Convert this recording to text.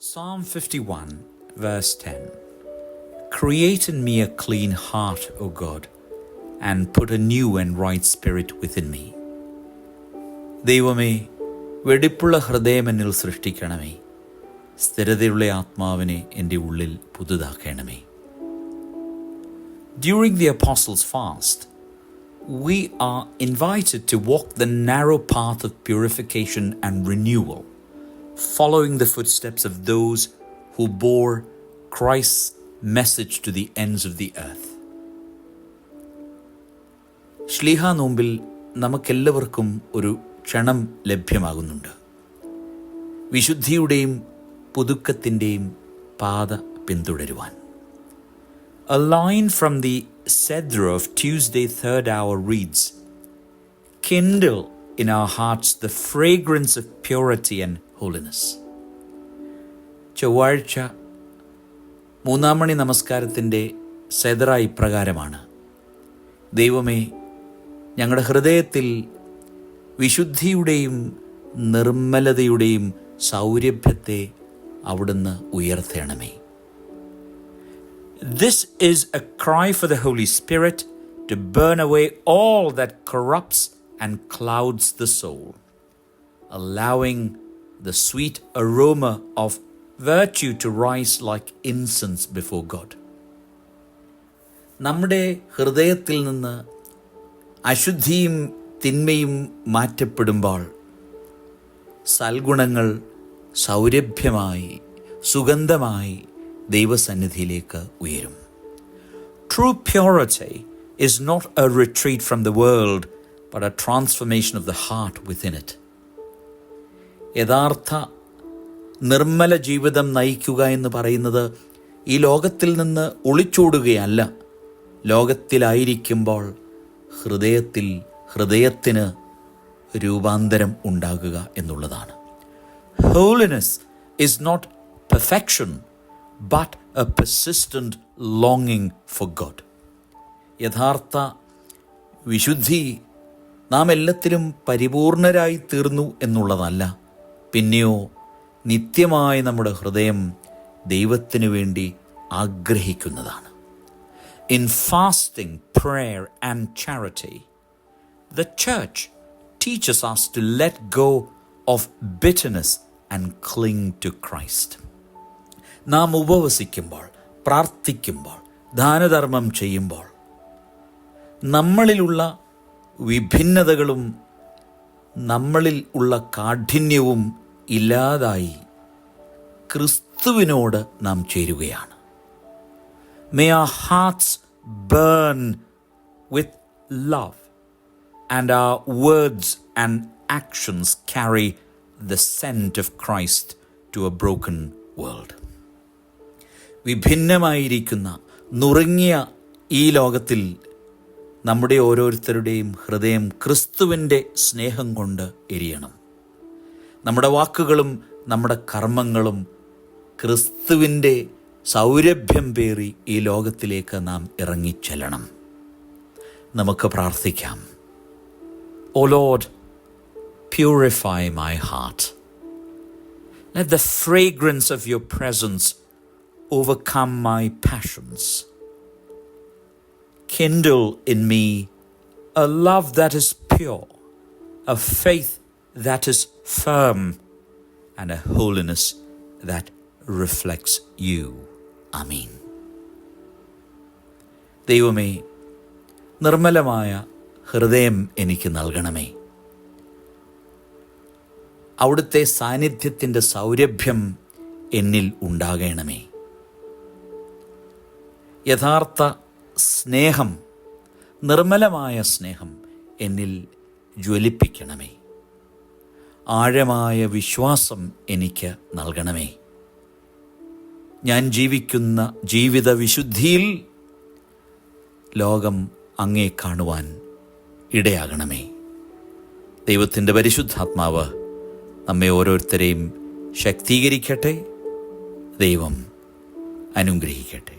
Psalm 51, verse 10 Create in me a clean heart, O God, and put a new and right spirit within me. ദൈവമേ വെടിപ്പുള്ള ഹൃദയം എന്നിൽ സൃഷ്ടിക്കണമേ സ്ഥിരതയുള്ള ആത്മാവിനെ എൻ്റെ ഉള്ളിൽ പുതുതാക്കണമേ During the Apostles' fast, we are invited to walk the narrow path of purification and renewal, following the footsteps of those who bore Christ's message to the ends of the earth. ശ്ലീഹ നോമ്പിൽ നമുക്കെല്ലാവർക്കും ഒരു ക്ഷണം ലഭ്യമാകുന്നുണ്ട് വിശുദ്ധിയുടെയും പുതുക്കത്തിൻ്റെയും പാത പിന്തുടരുവാൻ A line from the Sedra of Tuesday third hour reads Kindle in our hearts the fragrance of purity and holiness. ചൊവ്വാഴ്ച മൂന്നാം മണി നമസ്കാരത്തിന്റെ സെതറ ഇപ്രകാരമാണ് ദൈവമേ ഞങ്ങളുടെ ഹൃദയത്തിൽ വിശുദ്ധിയുടെയും നിർമ്മലതയുടെയും സൗരഭ്യത്തെ അവിടുന്ന് ഉയർത്തണമേ This is a cry for the Holy Spirit to burn away all that corrupts and clouds the soul, allowing the sweet aroma of virtue to rise like incense before God. നമ്മുടെ ഹൃദയത്തിൽ നിന്ന് അശുദ്ധിയും തിന്മയും മാറ്റപ്പെടുമ്പോൾ സൽഗുണങ്ങൾ സൗരഭ്യമായി സുഗന്ധമായി ദൈവസന്നിധിയിലേക്ക് ഉയരും true purity is not a retreat from the world but a transformation of the heart within it യഥാർത്ഥ നിർമ്മല ജീവിതം നയിക്കുക എന്ന് പറയുന്നത് ഈ ലോകത്തിൽ നിന്ന് ഒളിച്ചോടുകയല്ല. ലോകത്തിലായിരിക്കുമ്പോൾ ഹൃദയത്തിൽ ഹൃദയത്തിന് രൂപാന്തരം ഉണ്ടാകുക എന്നുള്ളതാണ്. Holiness is not perfection but a persistent ലോങ്ങിങ് for God യഥാർത്ഥ വിശുദ്ധി നാം എല്ലാത്തിലും പരിപൂർണരായി തീർന്നു എന്നുള്ളതല്ല. പിന്നെയോ നിത്യമായി നമ്മുടെ ഹൃദയം ദൈവത്തിനു വേണ്ടി ആഗ്രഹിക്കുന്നതാണ്. In fasting prayer and charity the church teaches us to let go of bitterness and cling to Christ നാം ഉപവസിക്കുമ്പോൾ പ്രാർത്ഥിക്കുമ്പോൾ ദാനധർമ്മം ചെയ്യുമ്പോൾ നമ്മളിലുള്ള വിഭിന്നതകളും നമ്മളിൽ ഉള്ള കാഠിന്യവും ഇല്ലാതായി ക്രിസ്തുവിനോട് നാം ചേരുകയാണ്. May our hearts burn with love and our words and actions carry the scent of Christ to a broken world വിഭിന്നമായിരിക്കുന്ന നുറുങ്ങിയ ഈ ലോകത്തിൽ നമ്മുടെ ഓരോരുത്തരുടെയും ഹൃദയം ക്രിസ്തുവിന്റെ സ്നേഹം കൊണ്ട് എരിയണം. നമ്മുടെ വാക്കുകളും നമ്മുടെ കർമ്മങ്ങളും ക്രിസ്തുവിന്റെ സൗരഭ്യം പേറി ഈ ലോകത്തിലേക്ക് നാം ഇറങ്ങിച്ചെല്ലണം. നമുക്ക് പ്രാർത്ഥിക്കാം. O Lord, purify my heart let the fragrance of your presence overcome my passions. Kindle in me a love that is pure, a faith that is firm, and a holiness that reflects you. Amen. ദൈവമേ നിർമ്മലമായ ഹൃദയം എനിക്ക് നൽകണമേ അവിടുത്തെ സാന്നിധ്യത്തിന്റെ സൗരഭ്യം എന്നിൽ ഉണ്ടാകണമേ യഥാർത്ഥ സ്നേഹം നിർമ്മലമായ സ്നേഹം എന്നിൽ ജ്വലിപ്പിക്കണമേ. ആഴമായ വിശ്വാസം എനിക്ക് നൽകണമേ. ഞാൻ ജീവിക്കുന്ന ജീവിത വിശുദ്ധിയിൽ ലോകം അങ്ങേ കാണുവാൻ ഇടയാകണമേ. ദൈവത്തിന്റെ പരിശുദ്ധാത്മാവ് നമ്മെ ഓരോരുത്തരെയും ശക്തീകരിക്കട്ടെ ദൈവം അനുഗ്രഹിക്കട്ടെ.